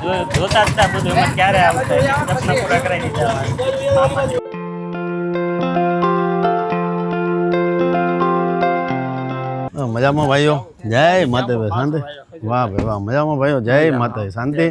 જોતા જ બધું, એમાં ક્યારે આવશે પ્રશ્ન પૂરા કરાવી દીધા મજામાં ભાઈઓ? જય માતા શાંતિ? વાહ ભાઈ, વાહ, મજામાં ભાઈઓ. જય માતા શાંતિ?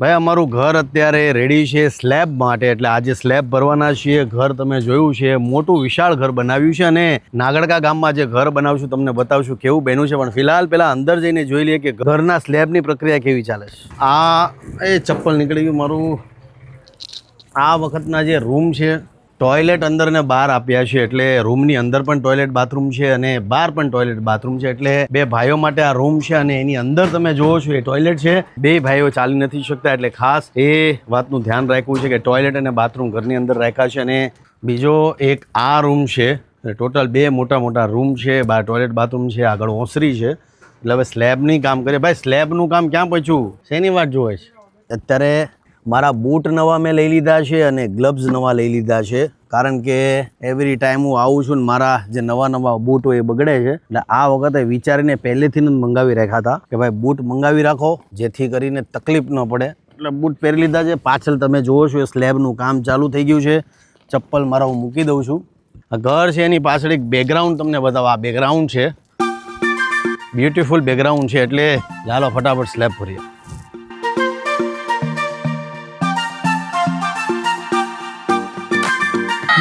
ભાઈ, અમારું ઘર અત્યારે રેડી છે સ્લેબ માટે. એટલે આજે સ્લેબ ભરવાના છીએ. ઘર તમે જોયું છે. મોટું વિશાળ ઘર બનાવ્યું છે અને નાગડકા ગામમાં જે ઘર બનાવશું, તમને બતાવશું કેવું બન્યું છે. પણ ફિલહાલ પહેલાં અંદર જઈને જોઈ લઈએ કે ઘરના સ્લેબની પ્રક્રિયા કેવી ચાલે છે. આ, એ ચપ્પલ નીકળી ગયું મારું. આ વખતના જે રૂમ છે ટોયલેટ અંદર ને બહાર આપ્યા છે એટલે રૂમની અંદર પણ ટોયલેટ બાથરૂમ છે અને બહાર પણ ટોયલેટ બાથરૂમ છે એટલે બે ભાઈઓ માટે આ રૂમ છે અને એની અંદર તમે જોવો છો એ ટોયલેટ છે. બે ભાઈઓ ચાલી નથી શકતા એટલે ખાસ એ વાતનું ધ્યાન રાખવું છે કે ટોયલેટ અને બાથરૂમ ઘરની અંદર રાખ્યા છે અને બીજો એક આ રૂમ છે. ટોટલ બે મોટા મોટા રૂમ છે બહાર ટોયલેટ બાથરૂમ છે, આગળ ઓસરી છે. એટલે હવે સ્લેબની કામ કરીએ. ભાઈ, સ્લેબનું કામ ક્યાં પહોંચ્યું? શેની વાત જોવે છે? અત્યારે મારા બૂટ નવા મેં લઈ લીધા છે અને ગ્લવ્સ નવા લઈ લીધા છે. કારણ કે એવરી ટાઈમ હું આવું છું ને મારા જે નવા નવા બૂટ હોય એ બગડે છે, એટલે આ વખતે વિચારીને પહેલેથી જ મંગાવી રાખ્યા હતા કે ભાઈ બૂટ મંગાવી રાખો, જેથી કરીને તકલીફ ન પડે. એટલે બૂટ પહેરી લીધા છે. પાછળ તમે જુઓ છો, એ સ્લેબનું કામ ચાલુ થઈ ગયું છે. ચપ્પલ મારા હું મૂકી દઉં છું. આ ઘર છે એની પાછળ એક બેકગ્રાઉન્ડ તમને બતાવો. આ બેકગ્રાઉન્ડ છે. બ્યુટીફુલ બેકગ્રાઉન્ડ છે, એટલે ચાલો ફટાફટ સ્લેબ ભરીએ.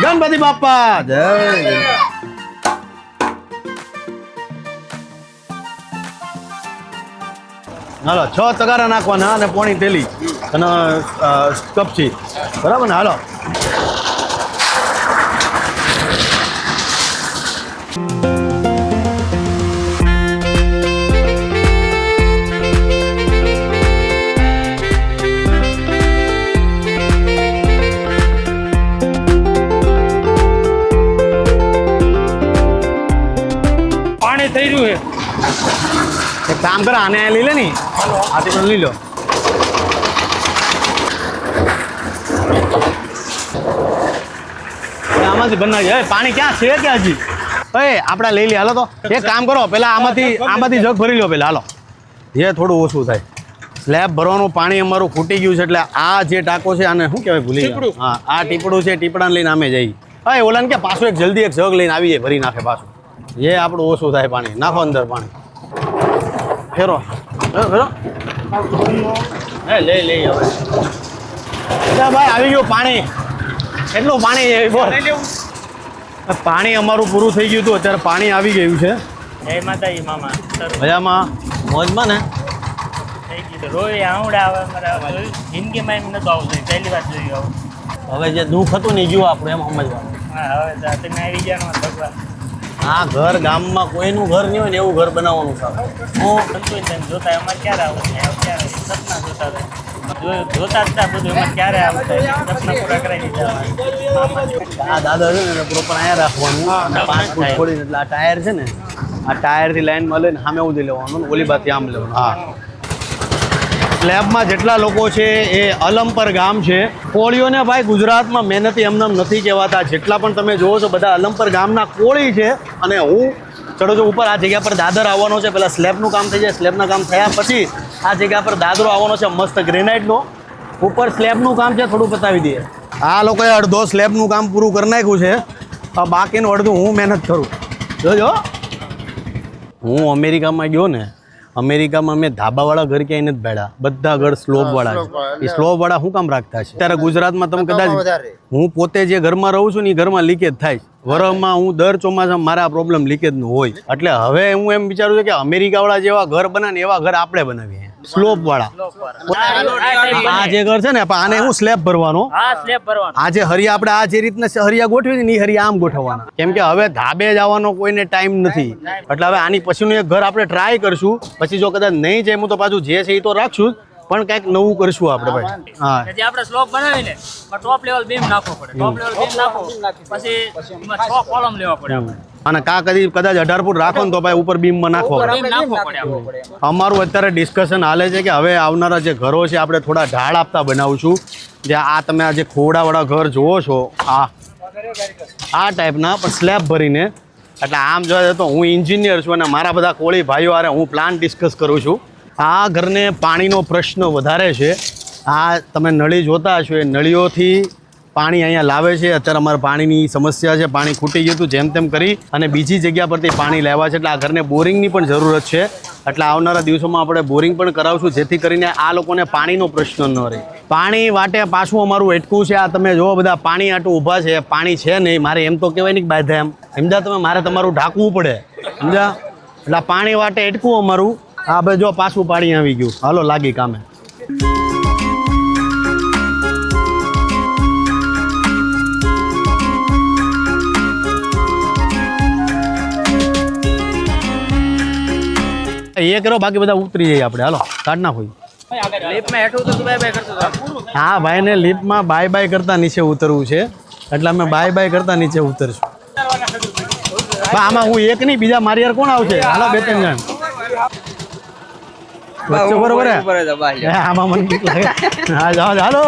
ગણપતિ બાપા જય હાલો, છ તગારા નાખવાના અને પોણી તેલી અને કપચી. બરાબર ને? હાલો. આને લઈ લે ની આથી પણ લઈ લો આમાંથી બનાવજો એ પાણી ક્યાં? છે કે હજી એ આપણા લઈ લે હાલો તો. એક કામ કરો પેલા આમાંથી આમાંથી જગ ભરી લો પેલા હાલો. જે થોડું ઓછું થાય. સ્લેબ ભરવાનું પાણી અમારું ખૂટી ગયું છે એટલે આ જે ટાંકો છે આને શું કહેવાય ભૂલી ગયું. હા આ ટીપડું છે ટીપડા લઈને આમે જઈ હા ઓલાને કે પાછું એક જલ્દી એક જગ લઈને આવી જાય ભરી નાખે પાછું. જે આપણું ઓછું થાય પાણી. નાખો અંદર પાણી. ફેરો. ફેરો. એ લઈ લઈ હવે. ભાઈ આવી ગયું પાણી. કેટલું પાણી છે બોલ. પાણી અમારું પૂરું થઈ ગયું હતું અત્યારે પાણી આવી ગયું છે. જય માતાજી મામા. મજામાં? મોજમાં ને? રોજ આવડે આવે મારા જિંદગીમાં એમ નતો આવતું પહેલી વાર જોયું આવું. હવે જે દુઃખ હતું ને જુઓ ગયું આપણું એમ સમજવાનું. હા હવે તમે આવી ગયા ભગવાન. આ ઘર ગામમાં કોઈનું ઘર નહીં હોય ને એવું ઘર બનાવવાનું છે. હું સંતોષ થઈને જોતા એમાં ક્યારે આવું છે? ક્યારે? સપના જોતા હતા જોતા જ બધું એમાં ક્યારે આવશે સપના પૂરા કરાવી દીધા આ દાદા છે ને પ્રોપર અહીંયા રાખવાનું. પાંચ ફૂટ છોડીને એટલે આ ટાયર છે ને આ ટાયરથી લાઈનમાં લઈને સામે ઉધી લેવાનું ઓલી બાથી આમ લેવાનું. હા. સ્લેબમાં જેટલા લોકો છે એ અલમપર ગામ છે. કોળીઓને ભાઈ ગુજરાતમાં મહેનતી એમનામ નથી કહેવાતા. જેટલા પણ તમે જુઓ છો બધા અલમપર ગામના કોળી છે. અને હું ચડો છો ઉપર આ જગ્યા પર દાદર આવવાનો છે. પહેલાં સ્લેબનું કામ થઈ જાય. સ્લેબના કામ થયા પછી આ જગ્યા પર દાદરો આવવાનો છે મસ્ત ગ્રેનાઇટનો ઉપર સ્લેબનું કામ છે થોડું બતાવી દઈએ. આ લોકોએ અડધો સ્લેબનું કામ પૂરું કરી નાખ્યું છે. બાકીનું અડધું હું મહેનત કરું. જોજો. હું અમેરિકામાં ગયો ને અમેરિકામાં મેં ધાબાવાળા ઘર ક્યાંય નથી ભેળા બધા ઘર સ્લોપવાળા છે એ સ્લોપવાળા શું કામ રાખતા છે ત્યારે ગુજરાતમાં તમે કદાચ હું પોતે જે ઘરમાં રહું છું ને એ ઘરમાં લીકેજ થાય છે. વરમાં હું દર ચોમાસામાં મારા પ્રોબ્લેમ લીકેજનો હોય. એટલે હવે હું એમ વિચારું છું કે અમેરિકાવાળા જેવા ઘર બનાવે ને એવા ઘર આપણે બનાવીએ. સ્લોપવાળા. આ જે ઘર છે ને આને હું સ્લેબ ભરવાનો. આ જે હરિયા આપણે આ જે રીતના હરિયા ગોઠવી ને એ હરિયા આમ ગોઠવવાના. કેમ કે હવે ધાબે જવાનો કોઈને ટાઈમ નથી. એટલે હવે આની પછીનું એક ઘર આપણે ટ્રાય કરશું. પછી જો કદાચ નહીં જાય હું તો પાછું જે છે એ તો રાખશું પણ કંઈક નવું કરશું આપણે ભાઈ. હા. જે આપણે સ્લોપ બનાવીને ટોપ લેવલ બીમ નાખવો પડે. ટોપ લેવલ બીમ નાખો પછી છ કોલમ લેવા પડે આપણે. અને કા કદી કદાચ અઢાર ફૂટ રાખો ને તો ભાઈ ઉપર બીમમાં નાખવો પડે. અમારું અત્યારે ડિસ્કશન હાલે છે કે હવે આવનારા જે ઘરો છે આપણે થોડા ઢાળ આપતા બનાવશું. જે આ તમે આ જે ખોડાવાળા ઘર જુઓ છો આ આ ટાઈપના પણ સ્લેબ ભરીને. એટલે આમ જોવા જઈએ તો હું એન્જિનિયર છું અને મારા બધા કોળી ભાઈઓ આરે હું પ્લાન ડિસ્કસ કરું છું. આ ઘરને પાણીનો પ્રશ્ન વધારે છે. આ તમે નળી જોતા હશો એ નળીઓથી પાણી અહીંયા લાવે છે. અત્યારે અમારે પાણીની સમસ્યા છે. પાણી ખૂટી ગયું હતું જેમ તેમ કરી અને બીજી જગ્યા પરથી પાણી લેવા છે. એટલે આ ઘરને બોરિંગની પણ જરૂરત છે. એટલે આવનારા દિવસોમાં આપણે બોરિંગ પણ કરાવશું, જેથી કરીને આ લોકોને પાણીનો પ્રશ્ન ન રહે. પાણી વાટે પાછું અમારું એટકું છે. આ તમે જોવો બધા, પાણી આટું ઊભા છે. પાણી છે નહીં. મારે એમ તો કહેવાય નહીં બાધા એમ. સમજા તમે? મારે તમારું ઢાંકવું પડે. સમજા એટલે પાણી વાટે એટકું અમારું. આ ભાઈ જો પાછું પાણી આવી ગયું. હાલો, લાગી કામે. એ કરો બાકી બધા ઉતરી જઈએ આપણે. હાલો કાઢ ના હોય હા ભાઈને લિફ્ટમાં બાય બાય કરતા નીચે ઉતરવું છે. એટલે અમે બાય બાય કરતા નીચે ઉતરશું. આમાં હું એક નહીં બીજા મારી યાર કોણ આવશે? હાલો બે ત્રણ જણ. બરોબર હે? હે, આમાં મને લાગે. હા જાઓ હાલો.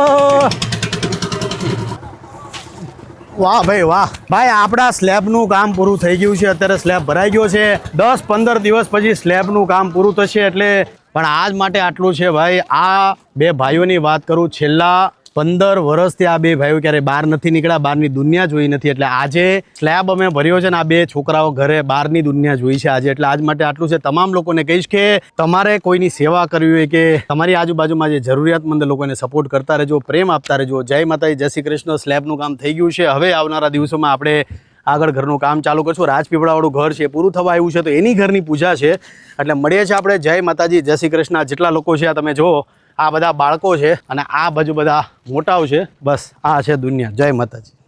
વાહ ભાઈ વાહ. ભાઈ, આપણા સ્લેબનું કામ પૂરું થઈ ગયું છે. અત્યારે સ્લેબ ભરાઈ ગયો છે. દસ પંદર દિવસ પછી સ્લેબનું કામ પૂરું થશે એટલે પણ આજ માટે આટલું છે ભાઈ. આ બે ભાઈઓની વાત કરું. છેલ્લા પંદર વર્ષથી આ બે ભાઈઓ ક્યારે બહાર નથી નીકળ્યા, બહારની દુનિયા જોઈ નથી. એટલે આજે સ્લેબ અમે ભર્યો છે ને આ બે છોકરાઓ ઘરે બહારની દુનિયા જોઈ છે આજે. એટલે આજ માટે આટલું છે. તમામ લોકોને કહીશ કે તમારે કોઈની સેવા કરવી હોય કે તમારી આજુબાજુમાં જે જરૂરિયાતમંદ લોકોને સપોર્ટ કરતા રહેજો, પ્રેમ આપતા રહેજો. જય માતાજી, જય શ્રી કૃષ્ણ. સ્લેબનું કામ થઈ ગયું છે. હવે આવનારા દિવસોમાં આપણે આગળ ઘરનું કામ ચાલુ કરશું. રાજપીપળાવાળું ઘર છે પૂરું થવા આવ્યું છે. તો એની ઘરની પૂજા છે. એટલે મળીએ છીએ આપણે. જય માતાજી, જય શ્રી કૃષ્ણ. જેટલા લોકો છે, આ તમે જુઓ. આ બધા બાળકો છે અને આ બાજુ બધા મોટાઓ છે. બસ. આ છે દુનિયા. જય માતાજી.